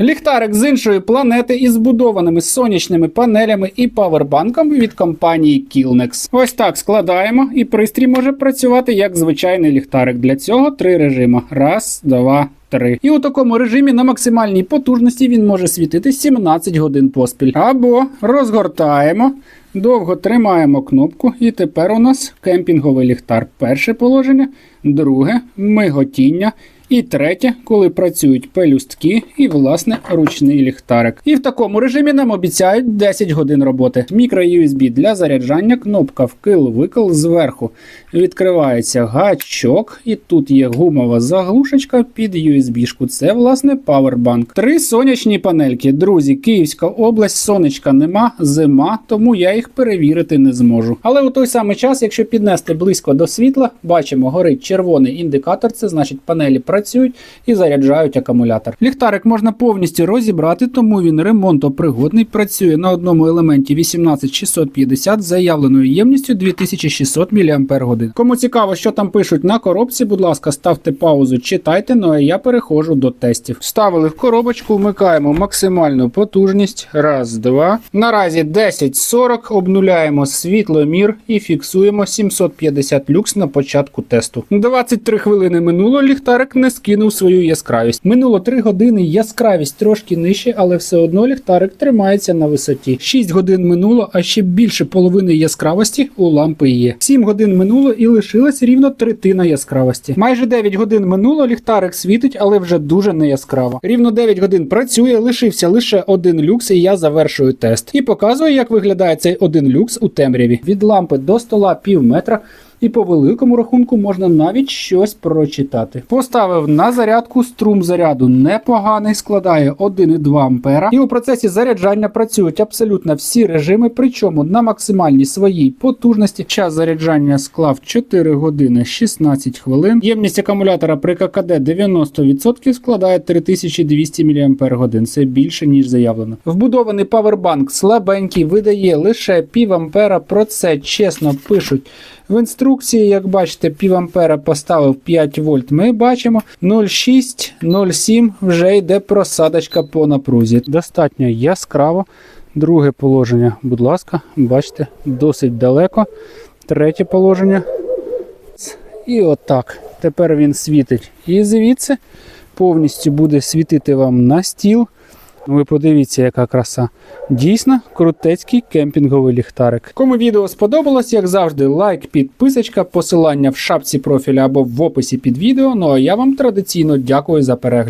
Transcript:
Ліхтарик з іншої планети із збудованими сонячними панелями і павербанком від компанії Killnex. Ось так складаємо, і пристрій може працювати як звичайний ліхтарик. Для цього три режими: раз, два. три. І у такому режимі на максимальній потужності він може світити 17 годин поспіль. Або розгортаємо, довго тримаємо кнопку, і тепер у нас кемпінговий ліхтар. Перше положення, друге миготіння. І третє, коли працюють пелюстки і, власне, ручний ліхтарик. І в такому режимі нам обіцяють 10 годин роботи. Мікро USB для заряджання, кнопка вкил-викил зверху. Відкривається гачок, і тут є гумова заглушечка під USB-шку. Це, власне, павербанк. Три сонячні панельки. Друзі, Київська область, сонечка нема, зима, тому я їх перевірити не зможу. Але у той самий час, якщо піднести близько до світла, бачимо, горить червоний індикатор, це значить панелі працюють і заряджають акумулятор. Ліхтарик можна повністю розібрати, тому він ремонтопригодний, працює на одному елементі 18650 з заявленою ємністю 2600 мАч. Кому цікаво, що там пишуть на коробці, будь ласка, ставте паузу, читайте, ну а я переходжу до тестів. Ставили в коробочку, вмикаємо максимальну потужність. Раз, два. Наразі 10.40, обнуляємо світломір і фіксуємо 750 люкс на початку тесту. 23 хвилини минуло, ліхтарик не скинув свою яскравість. Минуло 3 години, яскравість трошки нижче, але все одно ліхтарик тримається на висоті. 6 годин минуло, а ще більше половини яскравості у лампи є. 7 годин минуло і лишилась рівно третина яскравості. Майже 9 годин минуло, ліхтарик світить, але вже дуже не яскраво. Рівно 9 годин працює, лишився лише один люкс, і я завершую тест. І показую, як виглядає цей один люкс у темряві. Від лампи до стола пів метра. І по великому рахунку можна навіть щось прочитати. Поставив на зарядку струм заряду непоганий, складає 1,2 ампера. І у процесі заряджання працюють абсолютно всі режими, причому на максимальній своїй потужності. Час заряджання склав 4 години 16 хвилин. Ємність акумулятора при ККД 90% складає 3200 мАч. Це більше ніж заявлено. Вбудований павербанк слабенький, видає лише пів ампера. Про це чесно пишуть. В інструкції, як бачите, пів ампера поставив 5 вольт. Ми бачимо 0,6, 0,7 вже йде просадочка по напрузі. Достатньо яскраво. Друге положення, будь ласка, бачите, досить далеко. Третє положення. І отак. Тепер він світить. І звідси повністю буде світити вам на стіл. Ви подивіться, яка краса. Дійсно крутецький кемпінговий ліхтарик. Кому відео сподобалось, як завжди, лайк, підписочка, посилання в шапці профіля або в описі під відео. Ну а я вам традиційно дякую за перегляд.